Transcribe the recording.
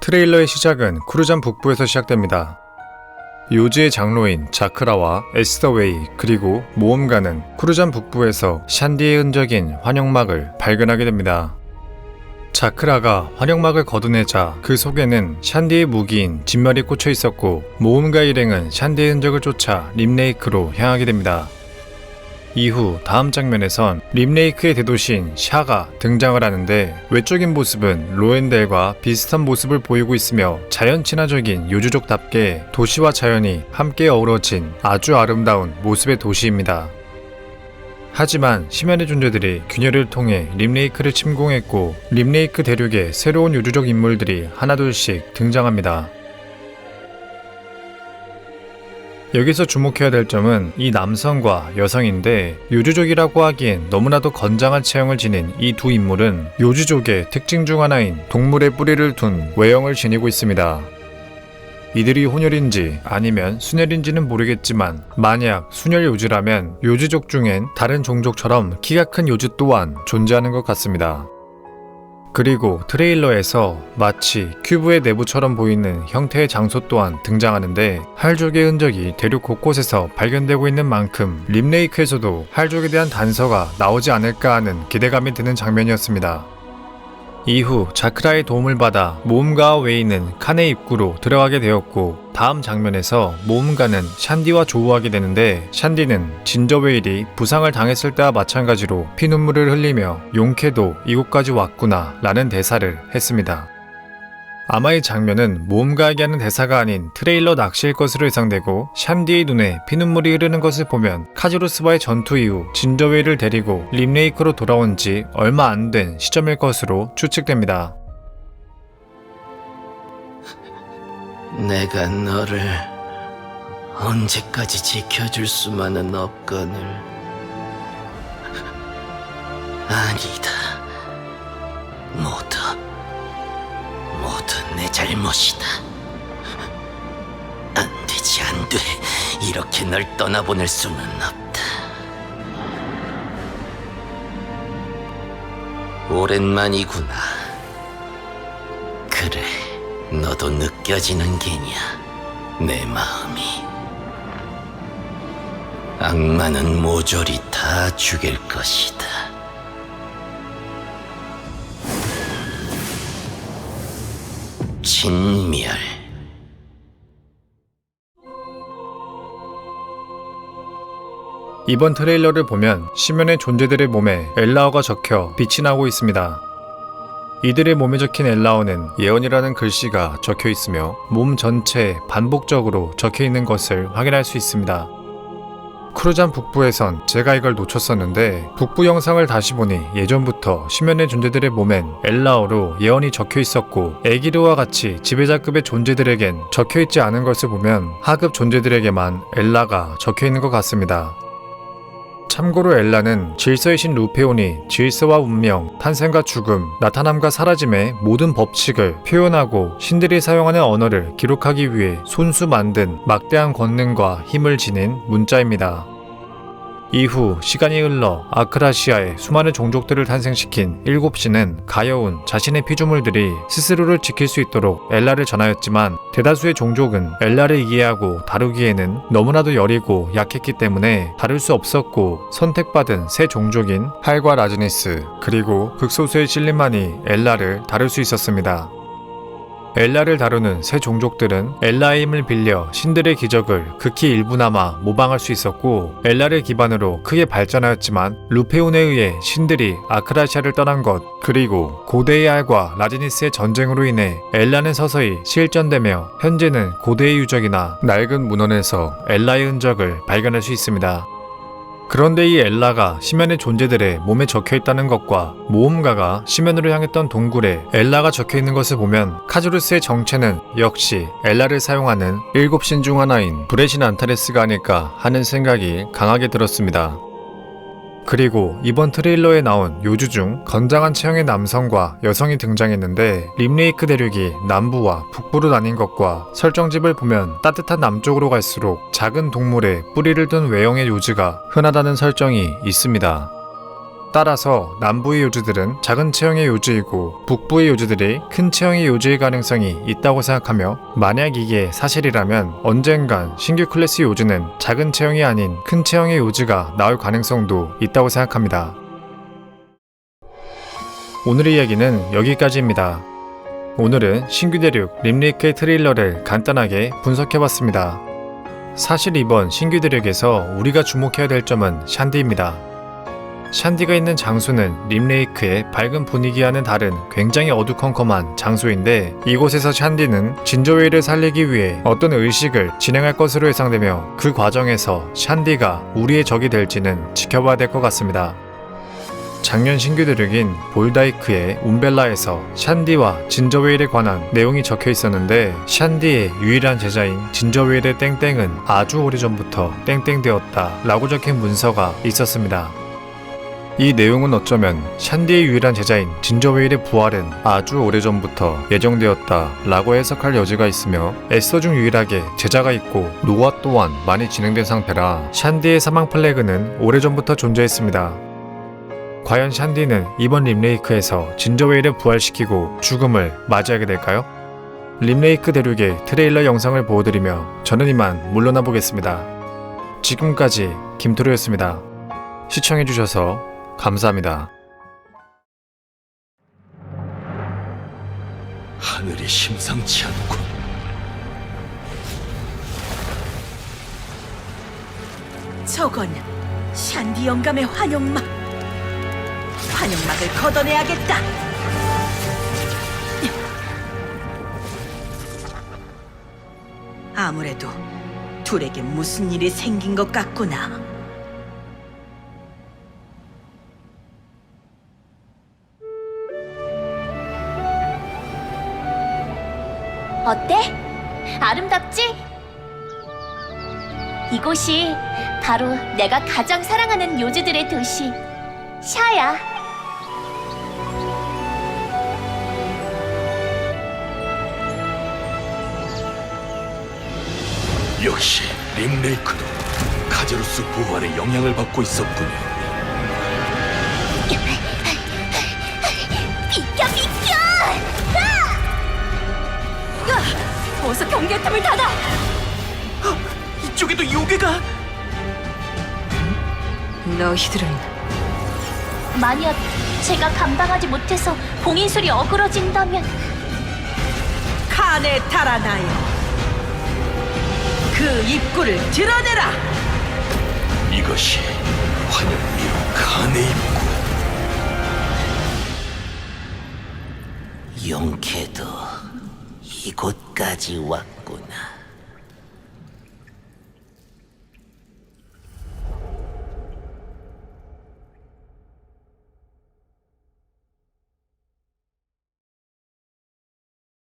트레일러의 시작은 쿠르잔 북부에서 시작됩니다. 요즈의 장로인 자크라와 에스더웨이 그리고 모험가는 쿠르잔 북부에서 샨디의 흔적인 환영막을 발견하게 됩니다. 자크라가 환영막을 걷어내자 그 속에는 샨디의 무기인 진멸이 꽂혀 있었고 모험가 일행은 샨디의 흔적을 쫓아 림레이크로 향하게 됩니다. 이후 다음 장면에선 림레이크의 대도시인 샤가 등장을 하는데 외적인 모습은 로엔델과 비슷한 모습을 보이고 있으며 자연 친화적인 요주족답게 도시와 자연이 함께 어우러진 아주 아름다운 모습의 도시입니다. 하지만 심연의 존재들이 균열을 통해 림레이크를 침공했고 림레이크 대륙에 새로운 요주족 인물들이 하나둘씩 등장합니다. 여기서 주목해야 될 점은 이 남성과 여성인데 요주족이라고 하기엔 너무나도 건장한 체형을 지닌 이 두 인물은 요주족의 특징 중 하나인 동물의 뿌리를 둔 외형을 지니고 있습니다. 이들이 혼혈인지 아니면 순혈인지는 모르겠지만 만약 순혈 요주라면 요주족 중엔 다른 종족처럼 키가 큰 요주 또한 존재하는 것 같습니다. 그리고 트레일러에서 마치 큐브의 내부처럼 보이는 형태의 장소 또한 등장하는데 할족의 흔적이 대륙 곳곳에서 발견되고 있는 만큼 림레이크에서도 할족에 대한 단서가 나오지 않을까 하는 기대감이 드는 장면이었습니다. 이후 자크라의 도움을 받아 모험가와 웨이는 칸의 입구로 들어가게 되었고 다음 장면에서 모험가는 샨디와 조우하게 되는데 샨디는 진저웨일이 부상을 당했을 때와 마찬가지로 피눈물을 흘리며 용케도 이곳까지 왔구나 라는 대사를 했습니다. 아마 이 장면은 모험가에게 하는 대사가 아닌 트레일러 낚시일 것으로 예상되고 샨디의 눈에 피눈물이 흐르는 것을 보면 카지로스와의 전투 이후 진저웨이를 데리고 림레이크로 돌아온 지 얼마 안 된 시점일 것으로 추측됩니다. 내가 너를 언제까지 지켜줄 수만은 없거늘. 아니다. 모두, 모두 내 잘못이다. 안 되지, 안 돼. 이렇게 널 떠나보낼 수는 없다. 오랜만이구나. 너도 느껴지는 게냐? 내 마음이. 악마는 모조리 다 죽일 것이다. 진멸. 이번 트레일러를 보면 시면의 존재들의 몸에 엘라어가 적혀 빛이 나고 있습니다. 이들의 몸에 적힌 엘라어는 예언이라는 글씨가 적혀 있으며 몸 전체에 반복적으로 적혀 있는 것을 확인할 수 있습니다. 크루잔 북부에선 제가 이걸 놓쳤었는데 북부 영상을 다시 보니 예전부터 시면의 존재들의 몸엔 엘라어로 예언이 적혀 있었고 에기르와 같이 지배자급의 존재들에겐 적혀 있지 않은 것을 보면 하급 존재들에게만 엘라가 적혀 있는 것 같습니다. 참고로 엘라는 질서의 신 루페온이 질서와 운명, 탄생과 죽음, 나타남과 사라짐의 모든 법칙을 표현하고 신들이 사용하는 언어를 기록하기 위해 손수 만든 막대한 권능과 힘을 지닌 문자입니다. 이후 시간이 흘러 아크라시아의 수많은 종족들을 탄생시킨 일곱 신은 가여운 자신의 피조물들이 스스로를 지킬 수 있도록 엘라를 전하였지만 대다수의 종족은 엘라를 이해하고 다루기에는 너무나도 여리고 약했기 때문에 다룰 수 없었고 선택받은 새 종족인 할과 라즈니스 그리고 극소수의 신림만이 엘라를 다룰 수 있었습니다. 엘라를 다루는 새 종족들은 엘라의 힘을 빌려 신들의 기적을 극히 일부나마 모방할 수 있었고 엘라를 기반으로 크게 발전하였지만 루페온에 의해 신들이 아크라시아를 떠난 것 그리고 고대의 알과 라디니스의 전쟁으로 인해 엘라는 서서히 실전되며 현재는 고대의 유적이나 낡은 문헌에서 엘라의 흔적을 발견할 수 있습니다. 그런데 이 엘라가 시면의 존재들의 몸에 적혀 있다는 것과 모험가가 시면으로 향했던 동굴에 엘라가 적혀 있는 것을 보면 카즈루스의 정체는 역시 엘라를 사용하는 일곱 신 중 하나인 브레신 안타레스가 아닐까 하는 생각이 강하게 들었습니다. 그리고 이번 트레일러에 나온 요주 중 건장한 체형의 남성과 여성이 등장했는데 림레이크 대륙이 남부와 북부로 나뉜 것과 설정집을 보면 따뜻한 남쪽으로 갈수록 작은 동물의 뿌리를 둔 외형의 요즈가 흔하다는 설정이 있습니다. 따라서 남부의 요즈들은 작은 체형의 요즈이고 북부의 요즈들이 큰 체형의 요즈일 가능성이 있다고 생각하며 만약 이게 사실이라면 언젠간 신규 클래스 요즈는 작은 체형이 아닌 큰 체형의 요즈가 나올 가능성도 있다고 생각합니다. 오늘의 이야기는 여기까지입니다. 오늘은 신규 대륙 림레이크의 트레일러를 간단하게 분석해봤습니다. 사실 이번 신규 대륙에서 우리가 주목해야 될 점은 샨디입니다. 샨디가 있는 장소는 림레이크의 밝은 분위기와는 다른 굉장히 어두컴컴한 장소인데 이곳에서 샨디는 진저웨이를 살리기 위해 어떤 의식을 진행할 것으로 예상되며 그 과정에서 샨디가 우리의 적이 될지는 지켜봐야 될 것 같습니다. 작년 신규 대륙인 볼다이크의 움벨라에서 샨디와 진저웨일에 관한 내용이 적혀 있었는데 샨디의 유일한 제자인 진저웨일의 땡땡은 아주 오래전부터 땡땡되었다 라고 적힌 문서가 있었습니다. 이 내용은 어쩌면 샨디의 유일한 제자인 진저웨일의 부활은 아주 오래전부터 예정되었다 라고 해석할 여지가 있으며 에서 중 유일하게 제자가 있고 노화 또한 많이 진행된 상태라 샨디의 사망 플래그는 오래전부터 존재했습니다. 과연 샨디는 이번 림레이크에서 진저웨일을 부활시키고 죽음을 맞이하게 될까요? 림레이크 대륙의 트레일러 영상을 보여드리며 저는 이만 물러나 보겠습니다. 지금까지 김토르였습니다. 시청해주셔서 감사합니다. 하늘이 심상치 않군. 저건 샨디 영감의 환영막. 환영막을 걷어내야겠다. 아무래도 둘에게 무슨 일이 생긴 것 같구나. 어때? 아름답지? 이곳이 바로 내가 가장 사랑하는 요즈들의 도시, 샤야. 역시 림레이크도 카제로스 부활의 영향을 받고 있었군요. 으아! 어서 경계 틈을 닫아! 이쪽에도 요괴가 너희들은 만약 제가 감당하지 못해서 봉인술이 어그러진다면 칸에 달아나요. 그 입구를 드러내라. 이것이 환영미로 칸의 입구. 용케도 이곳까지 왔구나.